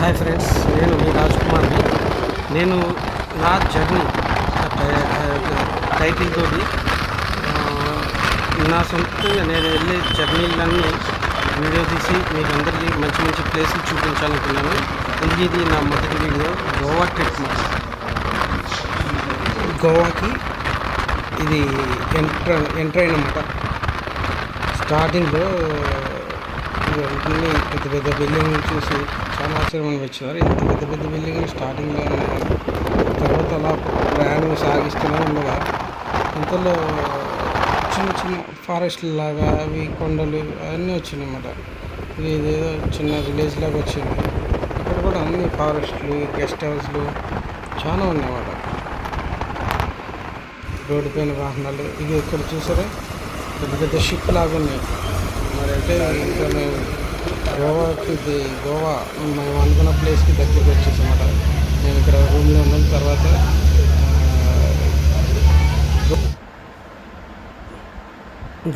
నేను మీ రాజ్కుమార్ని. నేను నా జర్నీ టైటిల్ తోటి నా సొంతంగా నేను వెళ్ళే జర్నీలన్నీ వీడియో తీసి మీకు అందరికీ మంచి మంచి ప్లేసులు చూపించాలనుకున్నాను. ఇది ఇది నా మొదటి వీడియో గోవా ట్రిప్ గోవాకి ఇది ఎంటర్ ఎంటర్ అయినమాట. స్టార్టింగ్లో ఇవి పెద్ద పెద్ద బిల్డింగ్ చూసి చాలా ఆశ్చర్యం అనిపించినారు ఇంత పెద్ద పెద్ద బిల్డింగ్ స్టార్టింగ్లో తర్వాత అలా ప్రయాణం సాగిస్తూనే ఉండగా ఇంతలో చిన్న చిన్న ఫారెస్ట్ లాగా అవి కొండలు అవన్నీ వచ్చినాయి అన్నమాట ఇది ఏదో చిన్న విలేజ్ లాగా వచ్చింది. ఇక్కడ కూడా అన్ని ఫారెస్ట్లు గెస్ట్ హౌస్లు చాలా ఉన్నాయన్నమాట. రోడ్డు పైన వాహనాలు ఇవి ఇక్కడ చూసారా? పెద్ద పెద్ద షిప్ లాగా ఉన్నాయి. అంటే ఇంకా మేము గోవాకి ఇది గోవా మేము అనుకున్న ప్లేస్కి దగ్గరికి వచ్చేసామట మేము ఇక్కడ రూమ్లో ఉన్న. తర్వాత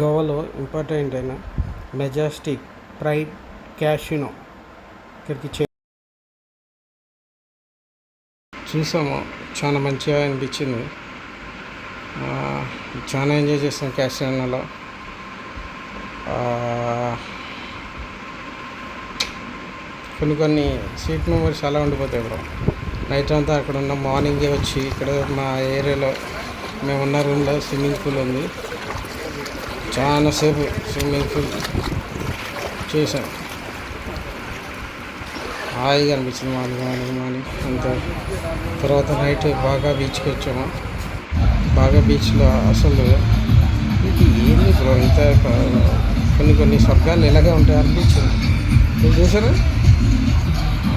గోవాలో ఇంపార్టెంట్ అయిన మెజాస్టిక్ ప్రైడ్ క్యాషినో ఇక్కడికి చే చూసాము. చాలా మంచిగా అనిపించింది. చాలా ఎంజాయ్ చేస్తాం క్యాషినోలో. కొన్ని కొన్ని సీట్ మెంబర్స్ అలా ఉండిపోతాయి బ్రో నైట్ అంతా అక్కడ ఉన్న మార్నింగే వచ్చి ఇక్కడ మా ఏరియాలో మేము ఉన్న రూమ్లో స్విమ్మింగ్ పూల్ ఉంది. చాలాసేపు స్విమ్మింగ్ పూల్ చేశాం. హాయిగా అనిపించింది మార్నింగ్ మార్నింగ్ మార్నింగ్. అంతా తర్వాత నైట్ బాగా బీచ్కి వచ్చాము. బాగా బీచ్లో అసలు ఇది ఏంది బ్రో ఇంత కొన్ని కొన్ని స్వర్గాలు ఇలాగే ఉంటాయి అనిపించింది. మీరు చూసారా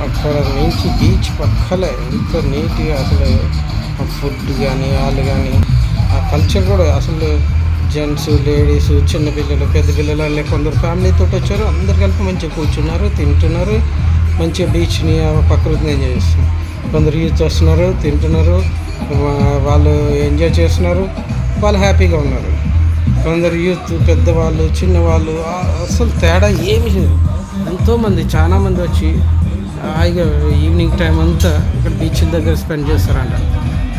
అక్కడ నుంచి బీచ్ పక్కలే ఎంత నీట్గా అసలు ఫుడ్ కానీ వాళ్ళు కానీ ఆ కల్చర్ కూడా అసలు జెంట్స్ లేడీస్ చిన్నపిల్లలు పెద్ద పిల్లలు అలా కొందరు ఫ్యామిలీతో వచ్చారు అందరు కలిపి మంచిగా కూర్చున్నారు తింటున్నారు మంచిగా బీచ్ని ప్రకృతిని ఎంజాయ్ చేస్తున్నారు. కొందరు యూజ్ చేస్తున్నారు తింటున్నారు వాళ్ళు ఎంజాయ్ చేస్తున్నారు వాళ్ళు హ్యాపీగా ఉన్నారు. కొందరు యూత్ పెద్దవాళ్ళు చిన్నవాళ్ళు అసలు తేడా ఏమి లేదు. ఎంతోమంది చాలామంది వచ్చి హాయిగా ఈవినింగ్ టైం అంతా ఇక్కడ బీచ్ దగ్గర స్పెండ్ చేస్తారంట.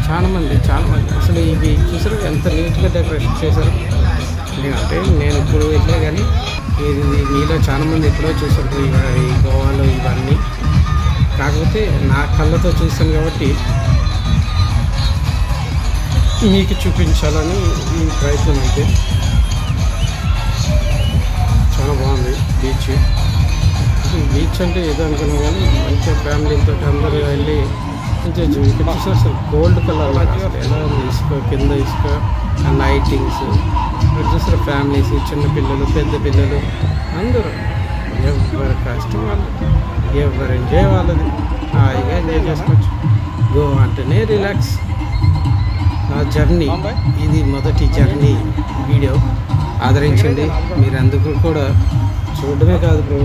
చాలామంది చాలామంది. చాలా మంది అసలు ఈ బీచ్ చూసారు? ఎంత నీట్గా డెకరేషన్ చేశారు. అంటే నేను ఇప్పుడు వెళ్ళా కానీ ఇది మీలో చాలామంది ఎప్పుడో చూసారు ఈ గోవాలో ఇవన్నీ. కాకపోతే నా కళ్ళతో చూసాను కాబట్టి మీకు చూపించాలని ఈ ప్రయత్నం అయితే చాలా బాగుంది బీచ్. బీచ్ అంటే ఏదో అనుకున్నాం కానీ మంచిగా ఫ్యామిలీతో అందరూ వెళ్ళి మంచిగా ఇక్కడ చూస్తే అసలు గోల్డ్ కలర్ ఎలా ఉంది? ఇసుక కింద ఇసుక లైటింగ్స్ ఇక్కడ చూస్తారు ఫ్యామిలీస్ చిన్న పిల్లలు పెద్ద పిల్లలు అందరూ. ఎవరి కష్టం వాళ్ళు ఎవరు ఎంజాయ్ వాళ్ళది? హాయిగా ఎంజాయ్ చేసుకోవచ్చు. గోవా అంటేనే రిలాక్స్ నా జర్నీ ఇది మొదటి జర్నీ వీడియో. ఆదరించండి. మీరు అందుకు కూడా చూడడమే కాదు బ్రో.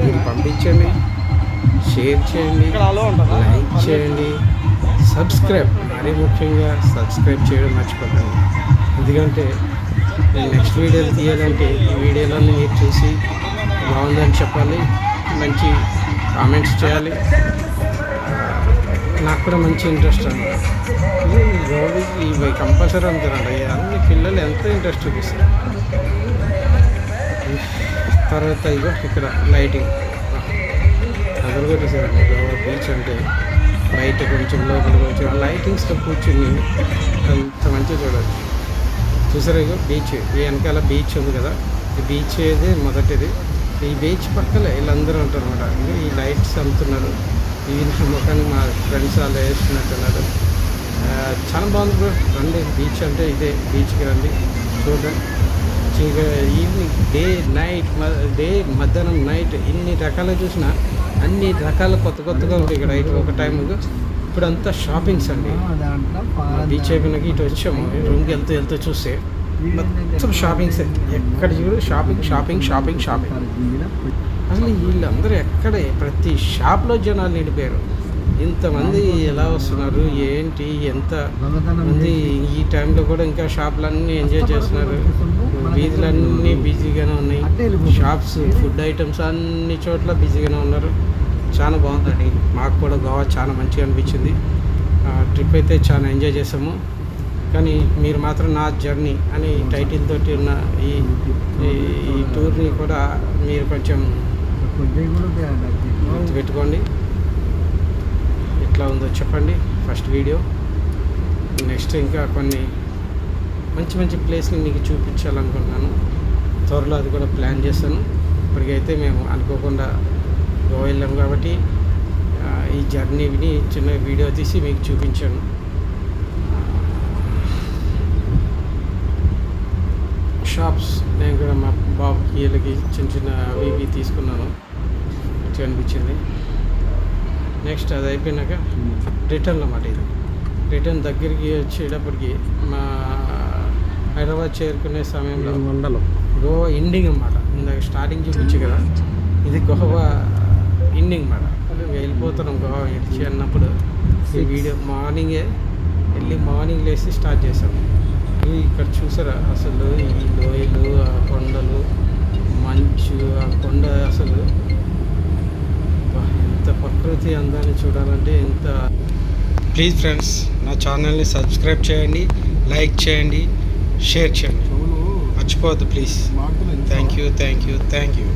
మీరు పంపించండి షేర్ చేయండి లైక్ చేయండి. సబ్స్క్రైబ్ మరీ ముఖ్యంగా సబ్స్క్రైబ్ చేయడం మర్చిపోకండి. ఎందుకంటే నేను నెక్స్ట్ వీడియోలు తీయాలంటే ఈ వీడియోలన్నీ మీరు చూసి బాగుందని చెప్పాలి. మంచి కామెంట్స్ చేయాలి. నాకు కూడా మంచి ఇంట్రెస్ట్ అండి. గోవికి ఇవి కంపల్సరీ అంటారండి అన్ని పిల్లలు ఎంతో ఇంట్రెస్ట్ చూపిస్తారు? తర్వాత ఇగో ఇక్కడ లైటింగ్ అందరు కూడా చూసారండి. గోవా బీచ్ అంటే బయట కొంచెం లోపల కొంచెం ఆ లైటింగ్స్తో కూర్చుని అంత మంచిగా చూడాలి చూసారా ఇగో బీచ్ ఈ వెనకాల బీచ్ ఉంది కదా. ఈ బీచ్ ఏది? మొదటిది. ఈ బీచ్ పక్కలే వీళ్ళందరూ ఉంటారు అనమాట ఈ లైట్స్ అమ్ముతున్నారు ఇవి నా ముఖాన్ని మా ఫ్రెండ్స్ వాళ్ళు వేస్తున్నట్టున్నారు ఆ, చాలా బాగుంది బ్రో రండి బీచ్ అంటే ఇదే బీచ్కి రండి చూడండి ఇంకా ఈవినింగ్ డే నైట్ డే మధ్యాహ్నం నైట్ ఇన్ని రకాలు చూసినా అన్ని రకాల కొత్త కొత్తగా ఉంటాయి ఇక్కడ. ఇటు ఒక టైం ఇప్పుడు అంతా షాపింగ్స్ అండి. బీచ్ అయిపోయినాక ఇటు వచ్చాము. రూమ్కి వెళ్తూ వెళ్తూ చూస్తే మొత్తం షాపింగ్స్ ఎక్కడ చూడు షాపింగ్ షాపింగ్ షాపింగ్ షాపింగ్ అసలు వీళ్ళందరూ ఎక్కడ ప్రతి షాప్లో జనాలు నిండిపోయారు ఇంతమంది ఎలా వస్తున్నారు? ఏంటి? ఎంత మంది ఈ టైంలో కూడా ఇంకా షాపులన్నీ ఎంజాయ్ చేస్తున్నారు. వీధులన్నీ బిజీగానే ఉన్నాయి. షాప్స్ ఫుడ్ ఐటమ్స్ అన్ని చోట్ల బిజీగానే ఉన్నారు. చాలా బాగుందండి. మాకు కూడా గోవా చాలా మంచిగా అనిపించింది. ట్రిప్ అయితే చాలా ఎంజాయ్ చేసాము కానీ మీరు మాత్రం నా జర్నీ అని టైటిల్ తోటి ఉన్న ఈ- ఈ టూర్ని కూడా మీరు కొంచెం గుర్తుపెట్టుకోండి. ఎట్లా ఉందో చెప్పండి ఫస్ట్ వీడియో నెక్స్ట్ ఇంకా కొన్ని మంచి మంచి ప్లేస్ని మీకు చూపించాలనుకుంటున్నాను. త్వరలో అది కూడా ప్లాన్ చేస్తాను. ఇప్పటికైతే మేము అనుకోకుండా గోవా వెళ్ళాం కాబట్టి ఈ జర్నీని చిన్న వీడియో తీసి మీకు చూపించాను. షాప్స్ నేను కూడా మా బాబుకి వీళ్ళకి చిన్న చిన్న అవి ఇవి తీసుకున్నాను. మంచిగా అనిపించింది. నెక్స్ట్ అది అయిపోయినాక రిటర్న్ అన్నమాట ఇది. రిటర్న్ దగ్గరికి వచ్చేటప్పటికి మా హైదరాబాద్ చేరుకునే సమయంలో మండలం. గోవా ఎండింగ్ అన్నమాట. ఇందాక స్టార్టింగ్ చూపించు కదా. ఇది గోవా ఎండింగ్ అన్నమాట. వెళ్ళిపోతున్నాం గోవా ఇడిచి అన్నప్పుడు. ఈ వీడియో మార్నింగే వెళ్ళి మార్నింగ్ లేసి స్టార్ట్ చేసాం ఇది ఇక్కడ చూసారా? అసలు ఈ లోయలు ఆ కొండలు మంచు ఆ కొండ అసలు. ఎంత ప్రకృతి అందాన్ని చూడాలంటే ఎంత ప్లీజ్ ఫ్రెండ్స్ నా ఛానల్ని సబ్స్క్రైబ్ చేయండి లైక్ చేయండి షేర్ చేయండి. మర్చిపోవద్దు please thank you thank you thank you